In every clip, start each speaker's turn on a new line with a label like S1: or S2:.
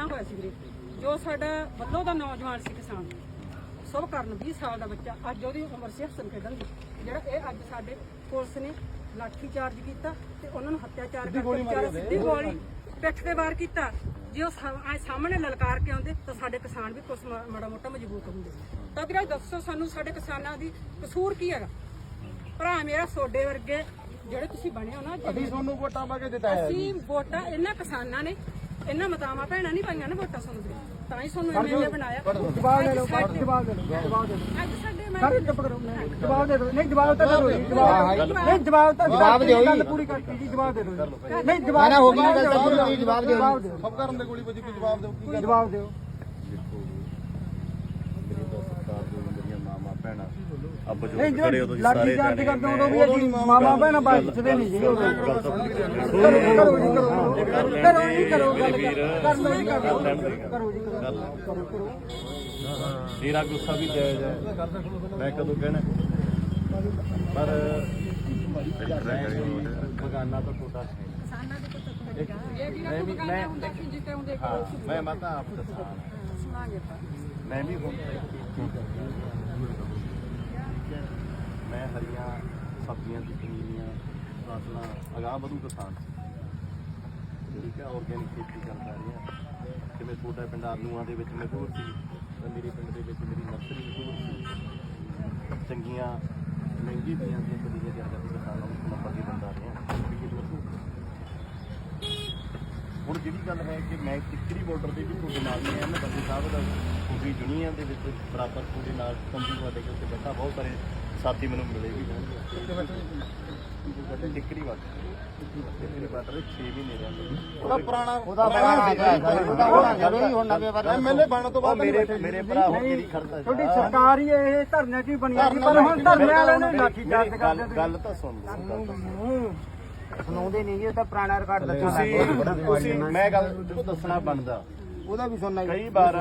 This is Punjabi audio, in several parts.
S1: ਬਣਾਇਆ ਹੋਇਆ ਸੀ ਵੀਰੇ। ਜੋ ਸਾਡਾ ਵੱਲੋਂ ਦਾ ਨੌਜਵਾਨ ਸੀ ਕਿਸਾਨ ਸਭ ਕਰਨ 20 ਸਾਲ ਦਾ ਬੱਚਾ ਅੱਜ ਉਹਦੀ ਉਮਰ ਸੀ ਹਸਨ ਖੇਡਣ ਦੀ। ਜਿਹੜਾ ਇਹ ਅੱਜ ਸਾਡੇ ਪੁਲਿਸ ਨੇ ਲਾਠੀ ਚਾਰਜ ਕੀਤਾ ਤੇ ਉਹਨਾਂ ਨੂੰ ਹੱਤਿਆਚਾਰ ਕਰਕੇ ਵਿਚਾਰੇ ਸਿੱਧੀ ਗੋਲੀ ਪਿੱਠ ਤੇ ਵਾਰ ਕੀਤਾ। ਜੇ ਉਹ ਸਾਹਮਣੇ ਲਲਕਾਰ ਕੇ ਆਉਂਦੇ ਤਾਂ ਸਾਡੇ ਕਿਸਾਨ ਵੀ ਕੁਛ ਮਾ- ਮਾੜਾ ਮੋਟਾ ਮਜ਼ਬੂਤ ਹੁੰਦੇ ਤਾਂ ਵੀਰੇ ਦੱਸੋ ਸਾਨੂੰ ਸਾਡੇ ਕਿਸਾਨਾਂ ਦੀ ਕਸੂਰ ਕੀ ਹੈਗਾ? ਭਰਾ ਮੇਰਾ ਸੋਡੇ ਵਰਗੇ ਜਿਹੜੇ ਤੁਸੀਂ ਬਣੇ ਹੋ ਨਾ
S2: ਅਸੀਂ ਤੁਹਾਨੂੰ ਵੋਟਾਂ ਪਾ ਕੇ ਦਿੱਤਾ ਹੈ
S1: ਅਸੀਂ ਵੋਟਾਂ ਇਹਨਾਂ ਕਿਸਾਨਾਂ ਨੇ ਇਹਨਾਂ ਮਤਾਵਾਂ ਭੈਣਾਂ ਨਹੀਂ ਪਾਈਆਂ ਨਾ ਵੋਟਾਂ ਸਾਨੂੰ। ਤਾਂ ਹੀ ਸਾਨੂੰ ਐਮਐਲਏ ਬਣਾਇਆ।
S2: ਜਵਾਬ ਦੇ
S1: ਸਾਡੇ-
S2: ਜਵਾਬ ਦੇ ਦਿਓ ਜਵਾਬ ਦੇ ਦਿਓ।
S1: ਅੱਜ ਸਾਡੇ ਮੈਂ
S2: ਸਰ ਚੁੱਪ ਕਰੋ। ਜਵਾਬ ਦੇ ਦਿਓ। ਨਹੀਂ ਜਵਾਬ ਤਾਂ ਦਿਓ ਜੀ, ਜਵਾਬ ਨਹੀਂ ਜਵਾਬ ਤਾਂ ਜਵਾਬ ਦਿਓ ਗੱਲ ਪੂਰੀ ਕਰਤੀ ਜੀ ਜਵਾਬ ਦੇ ਦਿਓ ਜੀ। ਨਹੀਂ ਜਵਾਬ ਹੋ ਗਈ ਗੱਲ ਜਵਾਬ ਦਿਓ। ਜਵਾਬ ਦਿਓ।
S3: ਸਭ ਕਰਨ ਦੇ ਗੋਲੀ ਵੱਜੀ ਜਵਾਬ ਦਿਓ।
S2: ਜਵਾਬ ਦਿਓ
S3: ਮੇਰੀ ਤਾਂ ਸਰਕਾਰ ਜੋ ਮੇਰੀਆਂ ਮਾਮਾ ਭੈਣਾਂ ਜੋ
S2: ਨਹੀਂ
S3: ਖੜੇ
S2: ਜੋ
S3: ਜੀ
S2: ਲਾਠੀ ਕਰਦੇ ਉਦੋਂ ਵੀ ਅਸੀਂ ਮਾਮਾ ਭੈਣਾਂ ਬਚਦੇ ਨਹੀਂ ਜੀ ਉਦੋਂ।
S3: ਗੱਲ ਤਾਂ ਪੂਰੀ ਕਰਨੀ
S2: ਕਰੋ ਜੀ ਕਰੋ ਕਰੋ ਜੀ ਕਰੋ ਗੱਲ ਕਰ ਲਓ ਜੀ ਕਰੋ ਕਰੋ ਜੀ ਕਰੋ ਕਰੋ ਕਰੋ
S3: ਤੇਰਾ ਗੁੱਸਾ ਵੀ ਜਾਇਜ਼ ਹੈ। ਮੈਂ ਕਦੋਂ ਕਹਿਣਾ? ਪਰ ਬਗਾਨਾ ਤਾਂ
S1: ਹੁੰਦੇ
S3: ਹਾਂ ਮੈਂ ਮਾਤਾ ਆਪ ਦੱਸਾਂ। ਮੈਂ ਵੀ ਹੁਣ ਤੱਕ ਠੀਕ ਮੈਂ ਹਰੀਆਂ ਸਬਜ਼ੀਆਂ ਦੀ ਪਨੀਰੀਆਂ ਫਸਲਾਂ ਅਗਾਹ ਵਧੂ ਕਿਸਾਨ। ਠੀਕ ਹੈ ਆਰਗੈਨਿਕ ਖੇਤੀ ਕਰਦਾ ਰਿਹਾ। ਜਿਵੇਂ ਛੋਟਾ ਪਿੰਡ ਆਲੂਆਂ ਦੇ ਵਿੱਚ ਮਸ਼ਹੂਰ ਸੀ, ਤਾਂ ਮੇਰੇ ਪਿੰਡ ਦੇ ਵਿੱਚ ਮੇਰੀ ਨਰਸਰੀ ਮਸ਼ਹੂਰ ਸੀ। ਚੰਗੀਆਂ, ਮਹਿੰਗੀ ਦੀਆਂ ਦੀਆਂ ਪਨੀਰੀਆਂ ਤਿਆਰ ਕਰਕੇ ਕਿਸਾਨਾਂ ਨੂੰ ਨੰਬਰ ਦੀ ਦਿੰਦਾ ਰਿਹਾ। ਹੁਣ ਜਿਹੜੀ ਗੱਲ ਹੈ ਕਿ ਮੈਂ ਟਿੱਕਰੀ ਬਾਰਡਰ ਦੇ ਵੀ ਤੁਹਾਡੇ ਨਾਲ ਹੀ ਹਾਂ, ਮੈਂ ਬੰਦੇ ਸਾਹਿਬ ਦਾ ਪੂਰੀ ਦੁਨੀਆ ਦੇ ਵਿੱਚ ਬਰਾਬਰ ਤੁਹਾਡੇ ਨਾਲ ਤੰਬੂ ਤੁਹਾਡੇ ਕੋਲ ਤੇ ਬੈਠਾ ਬਹੁਤ ਸਾਰੇ ਸਾਥੀ ਮੈਨੂੰ ਮਿਲੇ ਵੀ ਹੋਣਗੇ ਟਿੱਕਰੀ ਬਾਰਡਰ ਟਿੱਕਰੀ ਬਾਰਡਰ ਦੇ 6 ਮਹੀਨੇ ਰਹਿੰਦੇ ਉਹਦਾ ਪੁਰਾਣਾ ਉਹਦਾ ਐਮਐਲਏ ਬਣਨ ਤੋਂ ਬਾਅਦ ਮੇਰੇ ਮੇਰੇ ਭਰਾ ਹੋ ਕਿਹੜੀ ਖੜਦਾ
S2: ਤੁਹਾਡੀ ਸਰਕਾਰ ਹੀ ਇਹ ਧਰਨੇ 'ਚ ਹੀ ਬਣੀ ਆ। ਜੀ ਪਰ ਹੁਣ ਧਰਨੇ ਵਾਲਿਆਂ ਨੇ ਲਾਠੀ ਚਾਰਜ
S3: ਗੱਲ
S2: ਕਰਦੇ
S3: ਗੱਲ ਤਾਂ ਸੁਣ ਲਓ ਗੱਲ ਤਾਂ ਸੁਣ।
S2: ਸੁਣਾਉਂਦੇ ਨਹੀਂ ਜੀ ਇਹ ਤਾਂ ਪੁਰਾਣਾ ਰਿਕਾਰਡ
S3: ਤੁਸੀਂ ਤੁਸੀਂ ਮੈਂ ਗੱਲ ਦੱਸਣਾ ਬਣਦਾ।
S2: ਉਹਦਾ ਵੀ ਸੁਣਨਾ
S3: ਕਈ ਵਾਰ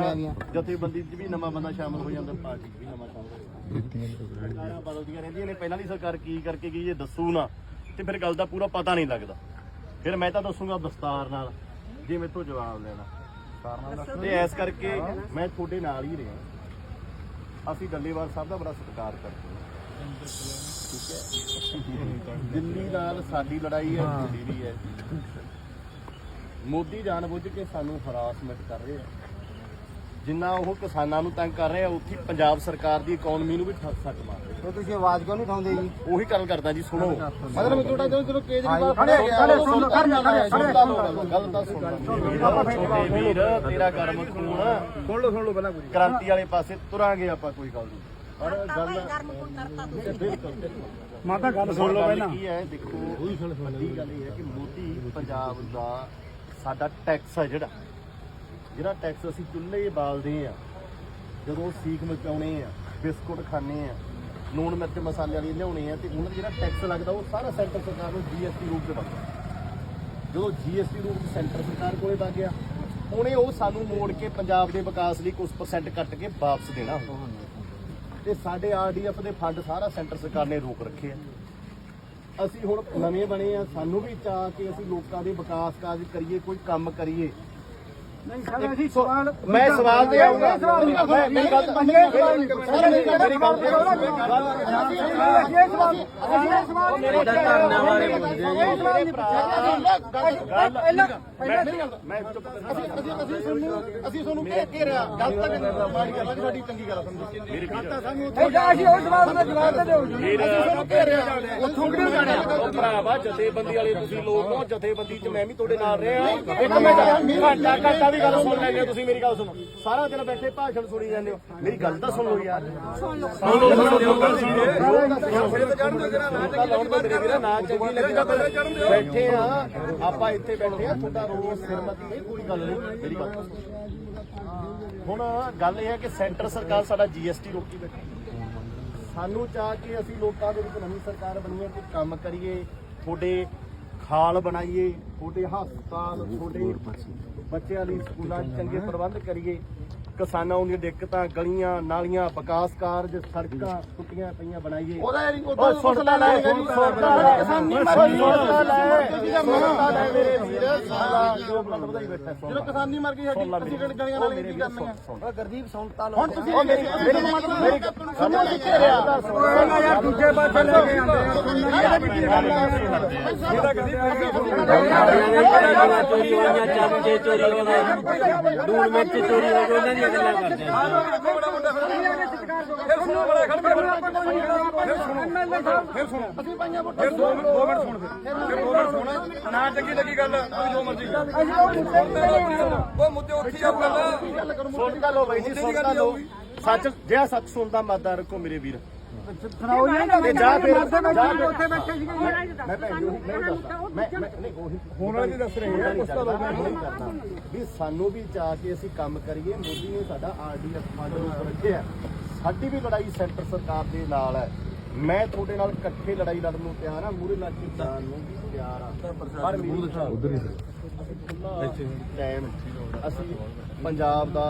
S3: ਜਥੇਬੰਦੀ 'ਚ ਵੀ ਨਵਾਂ ਬੰਦਾ ਸ਼ਾਮਲ ਹੋ ਜਾਂਦਾ ਪਾਰਟੀ 'ਚ ਵੀ ਨਵਾਂ ਸ਼ਾਮਲ ਹੋ ਜਾਂਦਾ। ਸਰਕਾਰਾਂ ਬਦਲਦੀਆਂ ਰਹਿੰਦੀਆਂ ਨੇ ਪਹਿਲਾਂ ਦੀ ਸਰਕਾਰ ਕੀ ਕਰਕੇ ਗਈ ਇਹ ਦੱਸੂ ਨਾ ਤੇ ਫਿਰ ਗੱਲ ਦਾ ਪੂਰਾ ਪਤਾ ਨਹੀਂ ਲੱਗਦਾ। ਫਿਰ ਮੈਂ ਤਾਂ ਦੱਸੂਗਾ ਦਸਤਾਰ ਨਾਲ ਜੇ ਮੇਰੇ ਤੋਂ ਜਵਾਬ ਲੈਣਾ। ਤੇ ਐਸ ਕਰਕੇ ਮੈਂ ਤੁਹਾਡੇ ਨਾਲ ਹੀ ਰਿਹਾ। ਅਸੀਂ ਡੱਲੇਵਾਲ ਸਾਹਿਬ ਦਾ ਬੜਾ ਸਤਿਕਾਰ ਕਰਦੇ ਹਾਂ। ਠੀਕ ਹੈ। ਦਿੱਲੀ ਨਾਲ ਸਾਡੀ ਲੜਾਈ ਹੈ ਦਿੱਲੀ ਦੀ ਹੈ। ਮੋਦੀ ਜਾਣਬੁੱਝ ਕੇ ਸਾਨੂੰ ਹਰਾਸਮੈਂਟ ਕਰ ਰਹੇ ਆ। ਜਿੰਨਾ ਉਹ ਕਿਸਾਨਾਂ ਨੂੰ ਤੰਗ ਕਰ ਰਹੇ ਆ ਉੱਥੇ ਹੀ ਪੰਜਾਬ ਸਰਕਾਰ ਦੀ ਇਕਨੋਮੀ ਨੂੰ ਵੀ ਸੱਟ ਮਾਰ ਰਹੇ
S2: ਤੇ ਤੁਸੀਂ ਆਵਾਜ਼ ਕਿਉਂ ਨਹੀਂ ਉਠਾਉਂਦੇ ਜੀ?
S3: ਆ। ਉਹੀ ਗੱਲ ਕਰਦਾ ਜੀ ਸੁਣੋ। ਮਤਲਬ ਤੁਹਾਡਾ ਜਦੋਂ ਜਦੋਂ ਕੇਜਰੀਵਾਲ
S2: ਖੜੇ ਖੜੇ ਸੁਣ ਲਓ ਖੜੇ ਖੜੇ
S3: ਸੁਣ ਲਾ ਲਓ, ਗੱਲ ਤਾਂ ਸੁਣ ਲਓ। ਛੋਟੇ ਵੀਰ ਤੇਰਾ ਕਰਮ ਖੂਨ
S2: ਸੁਣ ਲਓ ਸੁਣ ਲਓ ਪਹਿਲਾਂ
S3: ਕ੍ਰਾਂਤੀ ਵਾਲੇ ਪਾਸੇ ਤੁਰਾਂਗੇ ਆਪਾਂ ਕੋਈ ਗੱਲ ਨਹੀਂ। ਪਰ ਗੱਲ
S2: ਮਾਤਾ ਗੱਲ
S3: ਸੁਣ ਲਓ ਪਹਿਲਾਂ। ਕੀ ਹੈ ਦੇਖੋ ਵੱਡੀ ਗੱਲ ਇਹ ਹੈ ਕਿ ਮੋਦੀ ਪੰਜਾਬ ਦਾ ਸਾਡਾ ਟੈਕਸ ਆ ਜਿਹੜਾ। ਜਿਹੜਾ ਟੈਕਸ ਅਸੀਂ ਚੁੱਲ੍ਹੇ ਬਾਲਦੇ ਆ, ਜਦੋਂ ਸੀਖ ਮਚਾਉਣੇ ਆ, ਬਿਸਕੁਟ ਖਾਣੇ ਆ, ਲੂਣ ਮਿਰਚ ਮਸਾਲੇ ਵਾਲੀ ਲਿਆਉਣੇ ਆ, ਤੇ ਉਹਨਾਂ ਦਾ ਜਿਹੜਾ ਟੈਕਸ ਲੱਗਦਾ, ਉਹ ਸਾਰਾ ਸੈਂਟਰ ਸਰਕਾਰ ਨੂੰ ਜੀਐਸਟੀ ਰੂਪ ਤੇ ਵਗਦਾ ਜਦੋਂ ਜੀਐਸਟੀ ਰੂਪ ਚ ਸੈਂਟਰ ਸਰਕਾਰ ਕੋਲੇ ਵਗ ਗਿਆ, ਉਹਨੇ ਉਹ ਸਾਨੂੰ ਮੋੜ ਕੇ ਪੰਜਾਬ ਦੇ ਵਿਕਾਸ ਲਈ ਕੁਝ ਪਰਸੈਂਟ ਕੱਟ ਕੇ ਵਾਪਸ ਦੇਣਾ। ਹੁੰਦਾ ਤੇ ਸਾਡੇ ਆਰਡੀਐਫ ਦੇ ਫੰਡ ਸਾਰਾ ਸੈਂਟਰ ਸਰਕਾਰ ਨੇ ਰੋਕ ਰੱਖੇ ਆ। ਅਸੀਂ ਹੁਣ ਨਵੇਂ ਬਣੇ ਆ, ਸਾਨੂੰ ਵੀ ਚਾਹ ਕਿ ਅਸੀਂ ਲੋਕਾਂ ਦੇ ਵਿਕਾਸ ਕਾਰਜ ਕਰੀਏ, ਕੋਈ ਕੰਮ ਕਰੀਏ
S2: ਨਹੀਂ ਸਰ ਅਸੀਂ ਸਵਾਲ
S3: ਮੈਂ ਸਵਾਲ ਤੇ ਆਉਂਗਾ ਮੈਂ ਮੇਰੀ ਗੱਲ ਸਰ ਮੇਰੀ ਗੱਲ ਤੇ
S2: ਅਸੀਂ
S3: ਮੈਂ ਚੁੱਪ ਤੁਹਾਨੂੰ ਅਸੀਂ ਤੁਹਾਨੂੰ ਘੇਰ ਘੇਰਿਆ ਗੱਲ ਤਾਂ ਮਾੜੀ ਗੱਲ ਆ ਕਿ ਸਾਡੀ ਚੰਗੀ ਗੱਲ ਸਮਝੋ ਮੇਰੀ ਗੱਲ ਤਾਂ ਸਾਨੂੰ
S2: ਇਹ ਜਾਂ ਅਸੀਂ ਉਹ ਸਵਾਲ ਦਾ ਜਵਾਬ ਤਾਂ ਦਿਓ
S3: ਤੁਹਾਨੂੰ ਭਰਾਵਾ ਜਥੇਬੰਦੀ ਵਾਲੇ ਤੁਸੀਂ ਲੋਕ ਹੋ ਜਥੇਬੰਦੀ 'ਚ ਮੈਂ ਵੀ ਤੁਹਾਡੇ ਨਾਲ ਰਿਹਾ ਇੱਕ ਮਿੰਟ ਘੰਟਾ ਘੰਟਾ ਵੀ ਗੱਲ ਸੁਣ ਲੈਂਦੇ ਹੋ ਤੁਸੀਂ ਮੇਰੀ ਗੱਲ ਸੁਣੋ। ਸਾਰਾ ਦਿਨ ਬੈਠੇ ਭਾਸ਼ਣ ਸੁਣੀ ਜਾਂਦੇ ਹੋ। ਮੇਰੀ ਗੱਲ ਤਾਂ ਸੁਣ ਲਓ ਯਾਰ। ਸੁਣ ਲਓ ਸੁਣ ਲਓ ਸੁਣ ਲਓ ਮੇਰੇ ਵੀਰਾ ਨਾ ਚੰਗੀ ਲੱਗੀ। ਬੈਠੇ ਆ ਆਪਾਂ ਇੱਥੇ ਬੈਠੇ ਆ ਤੁਹਾਡਾ ਰੋਜ਼ ਸਿਰਮਤੀ ਨਹੀਂ ਕੋਈ ਗੱਲ ਨਹੀਂ ਮੇਰੀ ਗੱਲ। ਹੁਣ ਗੱਲ ਇਹ ਹੈ ਕਿ ਸੈਂਟਰ ਸਰਕਾਰ ਸਾਡਾ ਜੀਐਸਟੀ ਰੋਕੀ ਬੈਠੀ। ਸਾਨੂੰ ਚਾਹ ਕੇ ਅਸੀਂ ਲੋਕਾਂ ਦੇ ਵਿੱਚ ਨਵੀਂ ਸਰਕਾਰ ਬਣੀਏ ਕੋਈ ਕੰਮ ਕਰੀਏ ਤੁਹਾਡੇ ਖਾਲ ਬਣਾਈਏ ਤੁਹਾਡੇ ਹਸਪਤਾਲ ਤੁਹਾਡੇ ਬੱਚਿਆਂ ਲਈ ਸਕੂਲਾਂ 'ਚ ਚੰਗੇ ਪ੍ਰਬੰਧ ਕਰੀਏ। ਕਿਸਾਨਾਂ ਨੂੰ ਦੀਆਂ ਦਿੱਕਤਾਂ ਗਲੀਆਂ ਨਾਲੀਆਂ ਵਿਕਾਸ ਕਾਰਜ ਸੜਕਾਂ ਟੁੱਟੀਆਂ ਪਈਆਂ ਬਣਾਈਏ
S4: ਉਹਦਾ ਯਾਰੀ
S3: ਓਏ
S4: ਉਹਦਾ
S3: ਸੁਣਦਾ ਲੈ ਸੁਣਦਾ ਲੈ ਕਿਸਾਨੀ ਮਰ ਗਈ ਸੁਣਦਾ ਲੈ ਸੁਣਦਾ ਲੈ ਮੇਰੇ ਵੀਰ ਸਾਲਾ ਜੋ ਬੰਦ ਵਧਾਈ ਬੈਠਾ ਸੁਣ
S4: ਜਦੋਂ ਕਿਸਾਨੀ ਮਰ ਗਈ ਸਾਡੀ ਅਸੀਂ ਕਿਹੜੀ ਗਲੀਆਂ ਨਾਲ ਕੀ ਕਰਨੀਆਂ
S3: ਓ ਗੁਰਦੀਪ ਸੁਣਤਾ
S4: ਹੁਣ ਤੁਸੀਂ
S3: ਉਹ ਮੇਰੀ ਮੇਰੀ ਮੇਰੀ ਸੁਣੋ ਕਿੱਥੇ ਰਿਹਾ
S2: ਉਹਨਾਂ ਯਾਰ ਦੂਜੇ ਪਾਸੇ ਲੈ ਕੇ ਆਉਂਦੇ ਆ ਸੁਣਨਾ ਨਹੀਂ ਇਹਦਾ ਕਦੀ
S5: ਚੋਰੀ ਹੋਈਆਂ ਚਮਚੇ ਚੋਰੀ ਹੋ ਗਏ ਲੂਣ ਮਿਰਚ ਚੋਰੀ ਹੋ ਗਏ ਉਹਨਾਂ ਦੀਆਂ ਗੱਲਾਂ ਕਰਦੇ ਆ।
S4: ਅਸੀਂ ਪਾਈਆਂ ਵੋਟਾਂ
S2: ਫਿਰ ਦੋ ਮਿੰਟ ਸੁਣ ਫਿਰ। ਫਿਰ ਦੋ ਮਿੰਟ ਸੁਣ। ਨਾ ਚੰਗੀ ਲੱਗੀ ਗੱਲ ਤੁਸੀਂ ਜੋ ਮਰਜ਼ੀ ਉਹ ਮੁੱਦੇ ਉੱਥੇ ਆ। ਗੱਲ
S3: ਸੁਣ ਗੱਲ ਹੋ ਬਈ ਜੀ ਸੁਣ ਗੱਲ ਹੋ ਸੱਚ ਜਿਆ ਸੱਚ ਸੁਣਦਾ ਮਾਦਾ ਰੱਖੋ ਮੇਰੇ ਵੀਰ।
S2: ਸੁਣਾਓ ਜੀ
S3: ਤੇ ਜਾ ਫਿਰ ਜਾ ਫਿਰ।
S2: ਉੱਥੇ ਬੈਠੇ ਸੀਗੇ।
S3: ਮੈਂ ਭੈਣ ਜੀ ਮੈਂ ਦੱਸਦਾ ਮੈਂ ਮੈਂ ਨਹੀਂ ਉਹੀ
S2: ਹੁਣ ਵਾਲੇ ਦੱਸ ਰਹੇ ਆ ਕੁਛ ਤਾਂ ਲੋਕ
S3: ਨਹੀਂ ਕਰਨਾ ਵੀ ਸਾਨੂੰ ਵੀ ਚਾਹ ਕੇ ਅਸੀਂ ਕੰਮ ਕਰੀਏ ਮੋਦੀ ਨੇ ਸਾਡਾ ਆਰਡੀਐਫ ਫੰਡ ਰੋਕ ਰੱਖਿਆ ਸਾਡੀ ਵੀ ਲੜਾਈ ਸੈਂਟਰ ਸਰਕਾਰ ਦੇ ਨਾਲ ਹੈ। ਮੈਂ ਤੁਹਾਡੇ ਨਾਲ ਇਕੱਠੇ ਲੜਾਈ ਲੜਨ ਨੂੰ ਤਿਆਰ ਹਾਂ ਮੂਰੇ ਲੱਗ ਕੇ ਜਾਣ ਨੂੰ ਵੀ ਤਿਆਰ ਹਾਂ। ਪਰ ਮੇਰੀ ਉਧਰ ਹੀ ਟਾਈਮ ਅਸੀਂ ਪੰਜਾਬ ਦਾ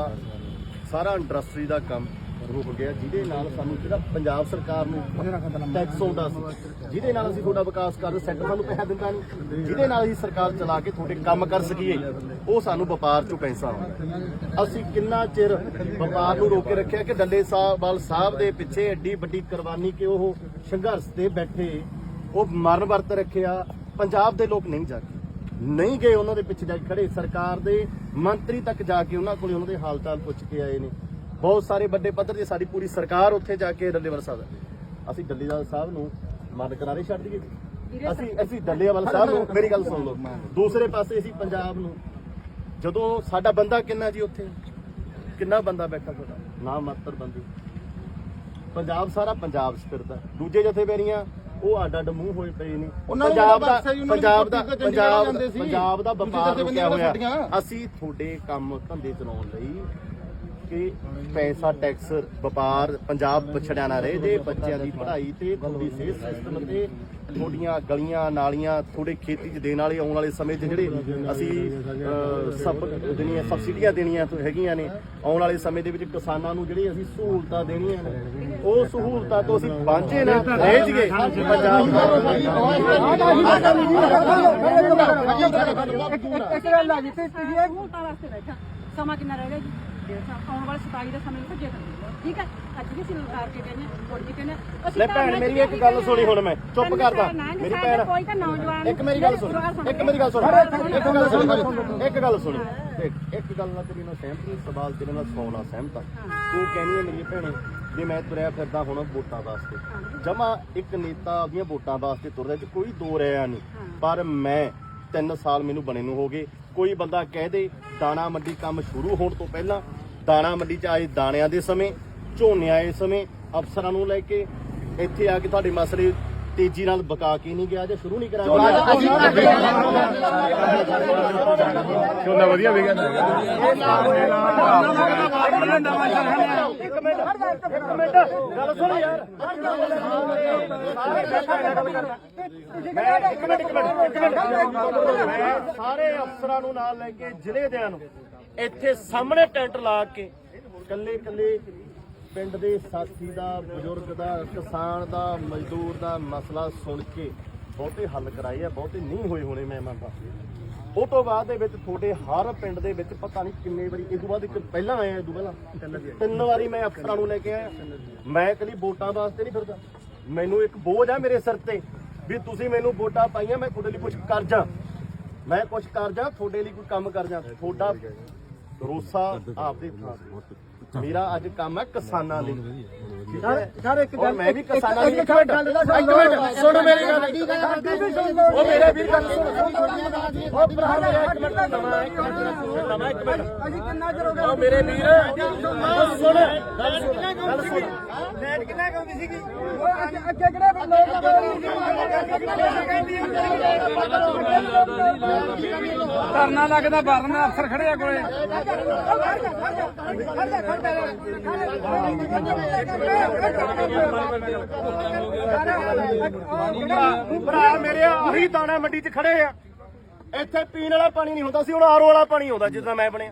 S3: ਸਾਰਾ ਇੰਡਸਟਰੀ ਦਾ ਕੰਮ ਰੁਕ ਗਿਆ। ਜਿਹਦੇ ਨਾਲ ਸਾਨੂੰ ਜਿਹੜਾ ਪੰਜਾਬ ਸਰਕਾਰ ਨੂੰ ਟੈਕਸ ਆਉਂਦਾ ਸੀ, ਜਿਹਦੇ ਨਾਲ ਅਸੀਂ ਤੁਹਾਡਾ ਵਿਕਾਸ ਕਰਦੇ ਸੈਂਟਰ ਸਾਨੂੰ ਪੈਸਾ ਦਿੰਦਾ ਨਹੀਂ। ਜਿਹਦੇ ਨਾਲ ਅਸੀਂ ਸਰਕਾਰ ਚਲਾ ਕੇ ਤੁਹਾਡੇ ਕੰਮ ਕਰ ਸਕੀਏ। ਉਹ ਸਾਨੂੰ ਵਪਾਰ ਚੋਂ ਪੈਸਾ ਆਉਂਦਾ। ਅਸੀਂ ਕਿੰਨਾ ਚਿਰ ਵਪਾਰ ਨੂੰ ਰੋਕ ਕੇ ਰੱਖਿਆ ਕਿ ਡੱਲੇ ਸਾਹਿਬ ਵਾਲ, ਸਾਹਿਬ ਦੇ ਪਿੱਛੇ ਐਡੀ ਵੱਡੀ ਕੁਰਬਾਨੀ ਕਿ ਉਹ ਸੰਘਰਸ਼ ਤੇ ਬੈਠੇ, ਉਹ ਮਰਨ ਵਰਤ ਰੱਖਿਆ। ਪੰਜਾਬ ਦੇ ਲੋਕ ਨਹੀਂ ਜਾ ਕੇ, ਨਹੀਂ ਗਏ ਉਹਨਾਂ ਦੇ ਪਿੱਛੇ ਜਾ ਕੇ ਖੜੇ। ਸਰਕਾਰ ਦੇ ਮੰਤਰੀ ਤੱਕ ਜਾ ਕੇ ਉਹਨਾਂ ਕੋਲੇ ਉਹਨਾਂ ਦੇ ਹਾਲ ਪੁੱਛ ਕੇ ਆਏ ਨੇ। ਬਹੁਤ ਸਾਰੇ ਵੱਡੇ ਪੱਧਰ ਤੇ ਸਾਡੀ ਪੂਰੀ ਸਰਕਾਰ ਉੱਥੇ ਜਾ ਕੇ ਡੱਲੇਵਾਲ ਸਾਹਿਬ ਅਸੀਂ ਡੱਲੇਵਾਲ ਸਾਹਿਬ ਨੂੰ ਮਨ ਕਰਾਰੇ ਛੱਡ ਦਈਏ। ਅਸੀਂ ਅਸੀਂ ਡੱਲੇਵਾਲ ਸਾਹਿਬ ਨੂੰ ਮੇਰੀ ਗੱਲ ਸੁਣ ਲਓ। ਦੂਸਰੇ ਪਾਸੇ ਅਸੀਂ ਪੰਜਾਬ ਨੂੰ। ਜਦੋਂ ਸਾਡਾ ਬੰਦਾ ਕਿੰਨਾ ਜੀ ਉੱਥੇ? ਕਿੰਨਾ ਬੰਦਾ ਬੈਠਾ ਤੁਹਾਡਾ? ਨਾ ਮਾਤਰ ਬੰਦੇ। ਪੰਜਾਬ ਸਾਰਾ ਪੰਜਾਬ ਚ ਫਿਰਦਾ ਦੂਜੇ ਜਥੇਬੇਰੀਆਂ ਉਹ ਅੱਡ ਅੱਡ ਮੂੰਹ ਹੋਏ ਪਏ ਨੇ। ਪੰਜਾਬ ਦਾ ਪੰਜਾਬ ਦਾ ਪੰਜਾਬ ਦਾ। ਪੰਜਾਬ ਵਪਾਰ ਰੁਕਿਆ ਹੋਇਆ। ਅਸੀਂ ਤੁਹਾਡੇ ਕੰਮ ਧੰਦੇ ਚਲਾਉਣ ਲਈ ਕਿ ਪੈਸਾ ਟੈਕਸ ਵਪਾਰ ਪੰਜਾਬ ਪਛੜਿਆ ਨਾ ਰਹੇ ਜੇ ਬੱਚਿਆਂ ਦੀ ਪੜ੍ਹਾਈ ਤੇ ਤੁਹਾਡੀ ਸਿਹਤ ਸਿਸਟਮ ਤੇ ਤੁਹਾਡੀਆਂ ਗਲੀਆਂ ਨਾਲੀਆਂ ਤੁਹਾਡੇ ਖੇਤੀ 'ਚ ਦੇਣ ਵਾਲੇ ਆਉਣ ਵਾਲੇ ਸਮੇਂ 'ਚ ਜਿਹੜੇ ਅਸੀਂ ਸਭ ਦੇਣੀਆਂ ਸਬਸਿਡੀਆਂ ਦੇਣੀਆਂ ਤੋਂ ਹੈਗੀਆਂ ਨੇ ਆਉਣ ਵਾਲੇ ਸਮੇਂ ਦੇ ਵਿੱਚ ਕਿਸਾਨਾਂ ਨੂੰ ਜਿਹੜੀ ਅਸੀਂ ਸਹੂਲਤਾਂ ਦੇਣੀਆਂ ਨੇ ਉਹ ਸਹੂਲਤਾਂ ਤੋਂ ਅਸੀਂ ਵਾਂਝੇ ਨਾ ਰਹਿ ਜੀਏ ਪੰਜਾਬ
S2: ਇੱਕ ਗੱਲ ਆ ਜੀ ਤੇ ਤੁਸੀਂ। ਇਹ
S1: ਵੋਟਾਂ ਵਾਸਤੇ ਬੈਠਾ ਸਮਾਂ ਕਿੰਨਾ ਰਹਿ ਗਿਆ ਜੀ? ਡੇਢ ਸਾਲ ਆਉਣ ਵਾਲੇ 27 ਦੇ ਸਮੇਂ ਨੂੰ ਭੱਜੇ ਕਰਦੇ ਠੀਕ ਹੈ? ਅੱਜ ਵੀ ਅਸੀਂ ਲਲਕਾਰ ਕੇ ਕਹਿੰਦੇ ਹਾਂ ਹੁਣ ਵੀ ਕਹਿੰਦੇ ਹਾਂ। ਅਸੀਂ
S3: ਲੈ ਭੈਣ ਮੇਰੀ ਇੱਕ ਗੱਲ ਸੁਣੀ ਹੁਣ ਮੈਂ ਚੁੱਪ
S1: ਸਾਨੂੰ
S3: ਕਰਦਾ।
S1: ਨਹੀਂ
S3: ਮੇਰੀ
S1: ਸਾਡੇ
S3: ਭੈਣ
S1: ਕੋਈ ਤਾਂ ਨੌਜਵਾਨ
S3: ਇੱਕ ਮੇਰੀ ਗੱਲ ਸੁਣ ਇੱਕ ਮੇਰੀ ਗੱਲ ਸੁਣ ਇੱਕ ਗੱਲ ਸੁਣ ਇੱਕ ਗੱਲ ਸੁਣ। ਇੱਕ ਇੱਕ ਗੱਲ ਨਾਲ ਤੇਰੀ ਨਾਲ ਸਹਿਮਤ ਨਹੀਂ ਸਵਾਲ ਤੇਰੇ ਨਾਲ ਸੌ ਨਾਲ ਸਹਿਮਤ ਆ। ਤੂੰ ਕਹਿੰਦੀ ਹੈ ਮੇਰੀ ਭੈਣੇ ਵੀ ਮੈਂ ਤੁਰਿਆ ਫਿਰਦਾ ਹੁਣ ਵੋਟਾਂ ਵਾਸਤੇ ਜਮਾ ਇੱਕ ਨੇਤਾ ਆਪਦੀਆਂ ਵੋਟਾਂ ਵਾਸਤੇ ਤੁਰਦਾ ਚ ਕੋਈ ਦੋ ਰਿਆ ਨਹੀਂ। ਪਰ ਮੈਂ 3 ਸਾਲ ਮੈਨੂੰ ਬਣੇ ਨੂੰ ਹੋ ਗਏ। ਕੋਈ ਬੰਦਾ ਕਹਿ ਦੇ ਦਾਣਾ ਮੰਡੀ ਕੰਮ ਸ਼ੁਰੂ ਹੋਣ ਤੋਂ ਪਹਿਲਾਂ ਦਾਣਾ ਮੰਡੀ ਚ ਆਏ ਦਾਣਿਆਂ ਦੇ ਸਮੇਂ ਝੋਨੇ ਆਏ ਸਮੇਂ ਅਫਸਰਾਂ ਨੂੰ ਲੈ ਕੇ ਇੱਥੇ ਆ ਕੇ ਤੁਹਾਡੇ ਮਸਲੇ ਤੇਜ਼ੀ ਨਾਲ ਬਕਾ ਕੇ ਨਹੀਂ ਗਿਆ ਜਾਂ ਸ਼ੁਰੂ ਨਹੀਂ ਕਰਾਇਆ
S4: ਚੋਲਾ ਵਧੀਆ ਵੀ
S3: ਇੱਕ ਮਿੰਟ ਇੱਕ ਮਿੰਟ ਗੱਲ ਸੁਣ ਯਾਰ ਮੈਂ ਇੱਕ ਮਿੰਟ ਇੱਕ ਮਿੰਟ ਇੱਕ ਮਿੰਟ। ਮੈਂ ਸਾਰੇ ਅਫਸਰਾਂ ਨੂੰ ਨਾਲ ਲੈ ਕੇ ਜ਼ਿਲ੍ਹੇ ਦਿਆਂ ਨੂੰ ਇੱਥੇ ਸਾਹਮਣੇ ਟੈਂਟ ਲਾ ਕੇ ਕੱਲੇ ਕੱਲੇ ਪਿੰਡ ਦੇ ਸਾਥੀ ਦਾ, ਬਜ਼ੁਰਗ ਦਾ, ਕਿਸਾਨ ਦਾ, ਮਜ਼ਦੂਰ ਦਾ ਮਸਲਾ ਸੁਣ ਕੇ ਬਹੁਤੇ ਹੱਲ ਕਰਾਏ ਆ, ਬਹੁਤੇ ਨਹੀਂ ਹੋਏ ਹੋਣੇ ਮੈਂ ਮੰਨਦਾ ਉਹ ਤੋਂ ਬਾਅਦ ਦੇ ਵਿੱਚ ਤੁਹਾਡੇ ਹਰ ਪਿੰਡ ਦੇ ਵਿੱਚ ਪਤਾ ਨਹੀਂ ਕਿੰਨੇ ਵਾਰੀ ਇਸ ਤੋਂ ਬਾਅਦ ਇੱਕ ਪਹਿਲਾਂ ਆਇਆ ਇਸ ਤੋਂ ਪਹਿਲਾਂ? ਤਿੰਨ ਵਾਰੀ ਮੈਂ ਅਫਸਰਾਂ ਨੂੰ ਲੈ ਕੇ ਆਇਆ। ਮੈਂ ਕਦੀ ਵੋਟਾਂ ਵਾਸਤੇ ਨਹੀਂ ਫਿਰਦਾ। ਮੈਨੂੰ ਇੱਕ ਬੋਝ ਆ ਮੇਰੇ ਸਿਰ ਤੇ ਵੀ ਤੁਸੀਂ ਮੈਨੂੰ ਵੋਟਾਂ ਪਾਈਆਂ, ਮੈਂ ਤੁਹਾਡੇ ਲਈ ਕੁਝ ਕਰ ਜਾ। ਮੈਂ ਕੁਝ ਕਰ ਜਾ, ਤੁਹਾਡੇ ਲਈ ਕੋਈ ਕੰਮ ਕਰ ਜਾ। ਤੁਹਾਡਾ ਭਰੋਸਾ ਆਪਦੇ ਥਾਂ। ਮੇਰਾ ਅੱਜ ਕੰਮ ਹੈ ਕਿਸਾਨਾਂ ਲਈ। ਠੀਕ ਹੈ?
S2: ਸਰ ਇੱਕ ਗੱਲ
S3: ਮੈਂ ਵੀ ਕਿਸਾਨਾਂ ਲਈ ਇੱਕ ਮਿੰਟ। ਇੱਕ ਮਿੰਟ ਸੁਣ ਮੇਰੀ ਗੱਲ। ਉਹ ਮੇਰੇ ਵੀਰ ਗੱਲ ਸੁਣ। ਉਹ ਭਰਾ ਮੇਰਾ ਇੱਕ ਮਿੰਟ ਨਵਾਂ ਇੱਕ ਮਿੰਟ ਨਵਾਂ ਇੱਕ ਮਿੰਟ।
S2: ਅਸੀਂ ਕਿੰਨਾ ਚਿਰ ਹੋ ਗਿਆ?
S3: ਉਹ ਮੇਰੇ ਵੀਰ। ਸੁਣ। ਗੱਲ ਸੁਣ। ਗੱਲ ਸੁਣ।
S2: ਕਿੰਨਾ ਸੀਗੀ? ਅੱਗੇ ਕਿਹੜੇ ਲੋਕ ਧਰਨਾ ਲੱਗਦਾ ਬਰਨ ਅਫਸਰ ਖੜੇ ਆ ਕੋਲੇ।
S3: ਭਰਾ ਮੇਰੇ ਆਹੀ ਦਾਣਾ ਮੰਡੀ 'ਚ ਖੜੇ ਆ। ਇੱਥੇ ਪੀਣ ਵਾਲਾ ਪਾਣੀ ਨਹੀਂ ਹੁੰਦਾ ਸੀ ਹੁਣ ਆਰੋ ਵਾਲਾ ਪਾਣੀ ਆਉਂਦਾ ਜਿੱਦਾਂ ਮੈਂ ਬਣਿਆ।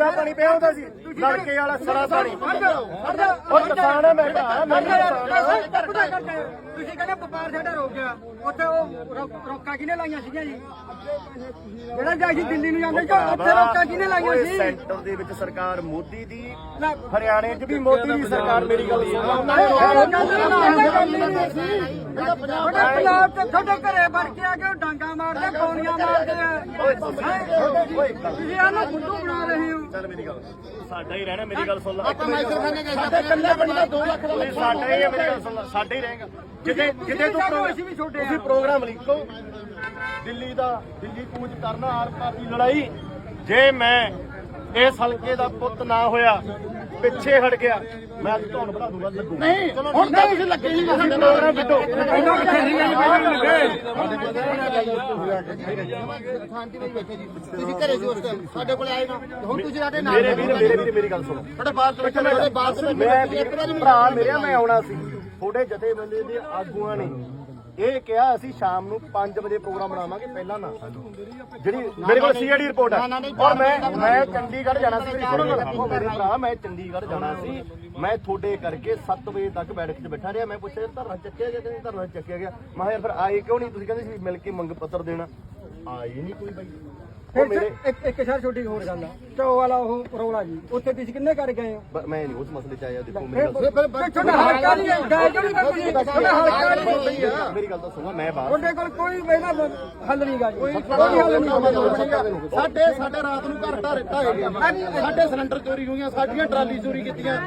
S3: ਦੂਜਾ ਪਾਣੀ ਪਿਆ ਹੁੰਦਾ ਸੀ ਨਲਕੇ ਵਾਲਾ ਸੜਾ ਪਾਣੀ ਉਹ ਕਿਸਾਨ ਹੈ ਮੈਂ ਕਿਹਾ ਮੈਂ ਵੀ ਕਿਸਾਨ ਹਾਂ।
S2: ਤੁਸੀਂ ਕਹਿੰਦੇ ਵਪਾਰ ਸਾਡਾ ਰੁਕ ਗਿਆ ਉੱਥੇ ਉਹ ਰੋ- ਰੋਕਾਂ ਕਿਹਨੇ ਲਾਈਆਂ ਸੀਗੀਆਂ ਜੀ ਜਿਹੜਾ ਜਾਂ ਅਸੀਂ ਦਿੱਲੀ ਨੂੰ ਜਾਂਦੇ ਸੀ ਉੱਥੇ ਰੋਕਾਂ ਕਿਹਨੇ ਲਾਈਆਂ
S3: ਓਏ
S2: ਸੀ
S3: ਸੈਂਟਰ ਦੇ ਵਿੱਚ ਸਰਕਾਰ ਮੋਦੀ ਦੀ ਹਰਿਆਣੇ 'ਚ ਵੀ ਮੋਦੀ ਦੀ ਸਰਕਾਰ ਮੇਰੀ ਗੱਲ ਸੁਣੋ ਉਹਨਾਂ ਨੇ
S2: ਤੁਹਾਡੇ ਪੰਜਾਬ ਤੇ ਤੁਹਾਡੇ ਘਰੇ ਵੜ ਕੇ ਆ ਕੇ ਉਹ ਡਾਂਗਾ ਮਾਰਦੇ ਪੌਣੀਆਂ ਮਾਰਦੇ ਆ
S3: ਓਏ
S2: ਤੁਸੀਂ ਆਨੂੰ ਬੁੱਧੂ ਬਣਾ ਰਹੇ ਹੋ
S3: ਚੱਲ ਮੇਰੀ ਗੱਲ ਸਾਡਾ ਹੀ ਰਹਿਣਾ ਮੇਰੀ ਗੱਲ ਸੁਣ ਲੈ।
S4: ਆਪਾਂ ਮਾਈਕਰੋਫੋਨ ਗਏ ਸਾਡੇ ਕੱਲੇ ਬੰਦਾ 2 ਲੱਖ ਦਾ
S3: ਓਏ ਸਾਡਾ ਹੀ ਹੈ ਮੇਰੀ ਗੱਲ ਸੁਣ ਲੈ ਸਾਡਾ ਹੀ ਰਹੇਗਾ ਜਿੱਦੇ ਜਿੱਦੇ ਤੂੰ ਪ੍ਰੋ-
S2: ਅਸੀਂ ਵੀ ਛੋਟੇ ਆ।
S3: ਤੁਸੀਂ ਪ੍ਰੋਗਰਾਮ ਲਿਖੋ। ਦਿੱਲੀ ਦਾ ਦਿੱਲੀ ਕੂਚ ਕਰਨਾ ਆਰ ਪਾਰ ਦੀ ਲੜਾਈ। ਜੇ ਮੈਂ ਇਸ ਹਲਕੇ ਦਾ ਪੁੱਤ ਨਾ ਹੋਇਆ ਪਿੱਛੇ ਹਟ ਗਿਆ। ਮੈਂ ਅੱਜ ਤੁਹਾਨੂੰ ਬਣਾ ਦੂੰਗਾ ਲੱਗੂ
S4: ਨਹੀਂ ਹੁਣ ਤਾਂ ਤੁਸੀਂ ਲੱਗੇ ਹੀ ਸਾਡੇ ਨਾਲ
S3: ਪ੍ਰੋਗਰਾਮ ਵਿੱਢੋ
S4: ਸ਼ਾਂਤੀ ਨਾਲ ਬੈਠੇ ਜੀ ਤੁਸੀਂ ਘਰੇ ਸੀ ਉਸ ਟਾਈਮ ਸਾਡੇ ਕੋਲ ਆਏ ਨਾ ਹੁਣ ਤੁਸੀਂ ਸਾਡੇ ਨਾਲ
S3: ਮੇਰੇ ਵੀਰ ਮੇਰੇ ਵੀਰ ਮੇਰੀ ਗੱਲ ਸੁਣੋ।
S4: ਤੁਹਾਡੇ ਬਾਹਰ ਤੋਂ ਬੈਠੇ ਤੁਹਾਡੇ ਬਾਹਰ ਤੋਂ
S3: ਮੈਂ ਭਰਾ ਮੇਰੇ ਮੈਂ ਆਉਣਾ ਸੀ। ਥੋੜੇ ਜਥੇਬੰਦੀ ਦੇ ਆਗੂਆਂ ਨੇ ਇਹ ਕਿਹਾ ਅਸੀਂ ਸ਼ਾਮ ਨੂੰ 5 ਵਜੇ ਪ੍ਰੋਗਰਾਮ ਬਣਾਵਾਂਗੇ ਪਹਿਲਾਂ ਨਾ। ਜਿਹੜੀ ਮੇਰੇ ਕੋਲ ਸੀਆਈਡੀ ਰਿਪੋਰਟ ਹੈ। ਔਰ ਮੈਂ ਮੈਂ ਚੰਡੀਗੜ੍ਹ ਜਾਣਾ ਸੀ। ਮੇਰੀ ਭਰਾ ਮੈਂ ਚੰਡੀਗੜ੍ਹ ਜਾਣਾ ਸੀ। ਮੈਂ ਤੁਹਾਡੇ ਕਰਕੇ 7 ਵਜੇ ਤੱਕ ਬੈਠਕ 'ਚ ਬੈਠਾ ਰਿਹਾ। ਮੈਂ ਪੁੱਛਿਆ ਧਰਨਾ ਚੱਕਿਆ ਗਿਆ ਕਹਿੰਦੇ ਧਰਨਾ ਚੱਕਿਆ ਗਿਆ? ਮੈਂ ਕਿਹਾ ਯਾਰ ਫਿਰ ਆਏ ਕਿਉਂ ਨਹੀਂ? ਤੁਸੀਂ ਕਹਿੰਦੇ ਸੀ ਮਿਲ ਕੇ ਮੰਗ ਪੱਤਰ ਦੇਣਾ। ਆਏ ਨਹੀਂ ਕੋਈ ਬਾਈ।
S2: ਫਿਰ
S3: ਮੇਰੇ
S2: ਇੱਕ ਇੱਕ ਸ਼ਾਰ ਛੋਟੀ ਹੋਰ ਗੱਲ ਆ ਚੋ ਵਾਲਾ ਉਹ ਰੌਲਾ ਜੀ ਉੱਥੇ ਤੁਸੀਂ ਕਿੰਨੇ ਕਰ ਗਏ ਹੋ
S3: ਬ- ਮੈਂ ਨਹੀਂ ਉਸ ਮਸਲੇ 'ਚ ਆਇਆ ਦੇਖੋ ਮੇਰੀ ਗੱਲ
S2: ਫਿਰ ਤੁਹਾਡਾ ਹਲਕਾ ਨਹੀਂ ਹੈ ਗਏ ਕਿਉਂ ਨਹੀਂ ਕਰਦੇ ਤੁਹਾਡਾ ਹਲਕਾ ਨਹੀਂ ਹੈ
S3: ਮੇਰੀ ਗੱਲ ਤਾਂ ਸੁਣੋ ਮੈਂ ਬਾਤ
S2: ਤੁਹਾਡੇ ਕੋਲ ਕੋਈ ਵੇਲਾ ਹੱਲ ਨਹੀਂ ਗਾ ਜੀ ਕੋਈ ਹੱਲ ਨਹੀਂ
S4: ਸਾਡੇ ਸਾਡੇ ਰਾਤ ਨੂੰ ਘਰ ਢਾਰੇ ਢਾਏ ਗਏ ਸਾਡੇ ਸਿਲੰਡਰ ਚੋਰੀ ਹੋਈਆਂ ਸਾਡੀਆਂ ਟਰਾਲੀ ਚੋਰੀ ਕੀਤੀਆਂ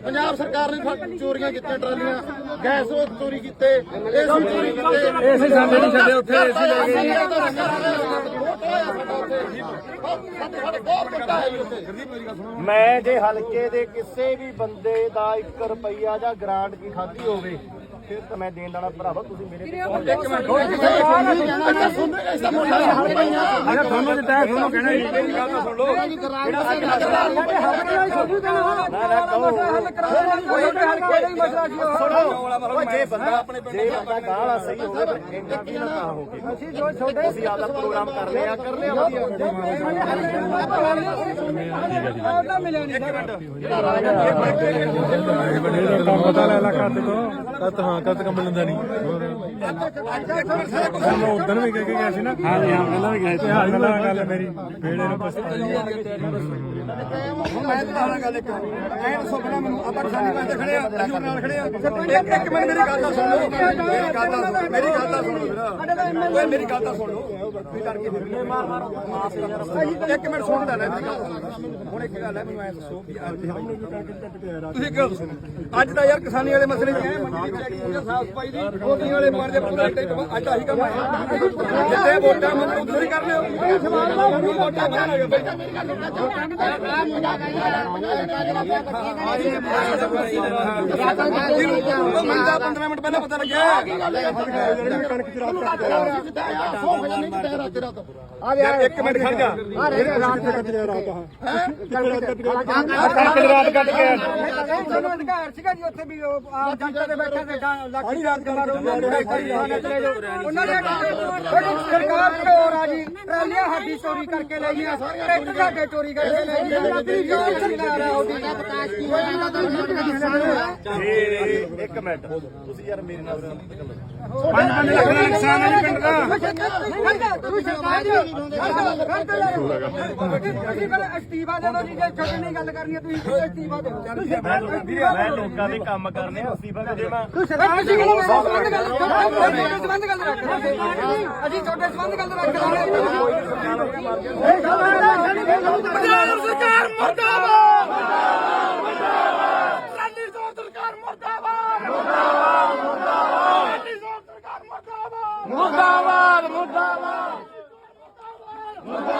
S4: ਪੰਜਾਬ ਸਰਕਾਰ ਨੇ ਸਾ- ਚੋਰੀਆਂ ਕੀਤੀਆਂ ਟਰਾਲੀਆਂ ਗੈਸ ਉਹ ਚੋਰੀ ਕੀਤੇ ਏਸੀ ਚੋਰੀ ਕੀਤੇ ਏਸੀ ਸਾਡੇ ਨਹੀਂ ਛੱਡੇ ਉੱਥੇ ਏਸੀ ਲੈ ਗਏ
S3: ਮੈਂ ਜੇ ਹਲਕੇ ਦੇ ਕਿਸੇ ਵੀ ਬੰਦੇ ਦਾ 1 ਰੁਪਈਆ ਜਾਂ ਗ੍ਰਾਂਟ ਕੀ ਖਾਧੀ ਹੋਵੇ ਫਿਰ ਤਾਂ ਮੈਂ ਦੇਣ ਵਾਲਾ ਭਰਾਵਾ ਤੁਸੀਂ ਮੇਰੇ ਤੇ
S4: ਇੱਕ ਮਿੰਟ ਅੱਛਾ ਸੁਣ ਐਸਾ ਮੋਟਾ ਹਰ ਪਈਆਂ
S2: ਅਰੇ ਤੁਹਾਨੂੰ ਤੇ ਤੈਨੂੰ ਤੁਹਾਨੂੰ ਕਹਿਣਾ ਜੀ ਮੇਰੀ ਗੱਲ ਤਾਂ ਸੁਣ ਲਓ।
S3: ਓਏ ਜੇ ਬੰਦਾ ਜੇ ਬੰਦਾ ਗਾਲਾ ਸਹੀ ਹੋਵੇ ਤਾਂ ਇੰਨਾ ਕੀ ਨਾ ਤਾਂ ਹੋ ਕੇ
S2: ਅਸੀਂ ਜੋ ਛੋਟੇ
S3: ਅਸੀਂ ਆਪਦਾ ਪ੍ਰੋਗਰਾਮ ਕਰ ਲਿਆ। ਕਰ ਲਿਆ। ਵਧੀਆ
S2: ਉਹਦਾ ਮਿਲਿਆ ਨਹੀਂ
S6: ਕੰਮ ਪਤਾ ਲੈ ਲਾ ਕੱਦ ਤੋਂ ਕੱਦ ਹਾਂ ਕੱਦ ਕੰਮ ਮੈਂ ਉਦੋਂ ਵੀ ਕਹਿ ਕੇ ਗਿਆ ਸੀ ਨਾ। ਹਾਂ ਜੀ ਹਾਂ ਪਹਿਲਾਂ ਵੀ ਗਏ ਸੀ। ਹਾਂ ਨਾਲ ਗੱਲ ਹੈ ਮੇਰੀ। ਬੇੜੇ ਨੂੰ ਪਛਤਾਈ
S2: ਮੈਂ ਤਾਂ ਨਾਲ ਗੱਲ ਇੱਕ ਐ ਦੱਸੋ ਪਹਿਲਾਂ ਮੈਨੂੰ। ਆਪਾਂ ਕਿਸਾਨੀ ਵਾਸਤੇ ਖੜੇ ਆ ਅਸੀਂ ਉਹਨਾਂ ਨਾਲ ਖੜੇ ਆ। ਇੱਕ ਇੱਕ ਮਿੰਟ ਮੇਰੀ ਗੱਲ ਤਾਂ ਸੁਣ ਲਓ। ਮੇਰੀ ਗੱਲ ਤਾਂ ਮੇਰੀ ਗੱਲ ਤਾਂ ਸੁਣ ਲਓ ਓਏ ਮੇਰੀ ਗੱਲ ਤਾਂ ਸੁਣ ਲਓ। ਤੁਸੀਂ ਕਰਕੇ ਫਿਰ ਮਾਰ ਮਾਰ ਇੱਕ ਮਿੰਟ ਸੁਣ ਲੈ ਮੇਰੀ ਗੱਲ ਹੁਣ ਇੱਕ ਗੱਲ ਹੈ ਮੈਨੂੰ ਐ ਦੱਸੋ ਵੀ ਅੱਜ ਤੁਸੀਂ ਦਾ ਯਾਰ ਕਿਸਾਨੀ ਵਾਲੇ ਮਸਲੇ ਚ ਐ ਮੰਡੀ ਵਿੱਚ ਲੱਗੀ ਹੋਈ ਸਾਫ਼ ਸਫ਼ਾਈ ਦੀ ਵੋਟਿੰਗ ਵਾਲੇ ਮਾਰ ਦੇ ਪੂਰਾ ਟੈਕ ਅੱਜ ਦਾ ਹੀ ਕੰਮ ਹੈ ਜਿੱਤੇ ਵੋਟਾਂ ਮੰਨ ਉਦੋਂ ਹੀ ਕਰ ਲਿਓ ਸਵਾਲ ਦਾ ਵੋਟਾਂ ਬਣਾ ਲਿਓ ਮੰਦਾ 15 ਮਿੰਟ ਪਹਿਲਾਂ ਪਤਾ ਲੱਗਿਆ
S6: ਕਣਕ ਚ ਰਾਤ ਕੱਟ
S2: ਯਾਰ ਇੱਕ ਮਿੰਟ ਖੜ ਜਾ।
S6: ਕੱਟ ਲਿਆ ਰਾਤ ਹਾਂ
S2: ਕਣਕ ਰਾਤ ਕੱਟ ਕੇ ਤੁਹਾਨੂੰ ਅਧਿਕਾਰ ਸੀਗਾ ਜੀ ਉੱਥੇ ਵੀ ਆ ਜਨਤਾ ਦੇ ਬੈਠੇ ਤੇ ਲੱਖੀ ਰਾਤ ਕਮਾਰੋ ਉਹਨਾਂ ਦੇ ਸਰਕਾਰ ਚੋਰ ਆ ਜੀ? ਟਰਾਲੀਆਂ ਸਾਡੀ ਚੋਰੀ ਕਰਕੇ ਲੈ ਗਈਆਂ ਟਰੈਕਟਰ ਸਾਡੇ ਚੋਰੀ ਕਰਕੇ ਲੈ ਗਈਆਂ। ਕਿਉਂ ਸਰਕਾਰ ਆ ਉਹਦੀ
S3: ਇਹ ਇੱਕ ਮਿੰਟ ਤੁਸੀਂ ਯਾਰ ਮੇਰੇ ਨਾਲ ਗੱਲ
S6: ਪੰਜ ਪੰਜ ਲੱਖ ਦਾ ਨੁਕਸਾਨ ਹੈ ਜੀ ਪਿੰਡ ਦਾ
S2: ਤੂੰ ਸਰਕਾਰ ਜੀ ਤੁਸੀਂ ਪਹਿਲਾਂ ਅਸਤੀਫਾ ਦੇ ਦਿਓ ਜੀ ਜੇ ਛੱਡਣ ਦੀ ਗੱਲ ਕਰਨੀ ਹੈ ਤੁਸੀਂ ਅਸਤੀਫਾ ਦੇ ਦਿਓ
S3: ਮੈਂ ਮੈਂ ਲੋਕਾਂ ਦੇ ਕੰਮ ਕਰਨੇ ਆ ਅਸਤੀਫਾ ਕਦੇ ਮੈਂ
S2: ਸਰਕਾਰ ਸੀ ਗੱਲ ਸੰਬੰਧ ਗੱਲ ਸੰਬੰਧ ਗੱਲ ਅਸੀਂ ਛੋਟੇ ਸੰਬੰਧ ਗੱਲ ਰੱਖਦੇ ਪੰਜਾਬ ਸਰਕਾਰ ਮਰਦਾਬਾਦ ਸਾਡੀ ਸਰਕਾਰ ਮਰਦਾਬਾਦ। ਮਰਦਾਬਾਦ ਮਰਦਾਬਾਦ ਸਾਡੀ ਸਰਕਾਰ ਮਰਦਾਬਾਦ ਮਰਦਾਬਾਦ ਮਰਦਾਬਾਦ
S6: ਵਿੱਚੀ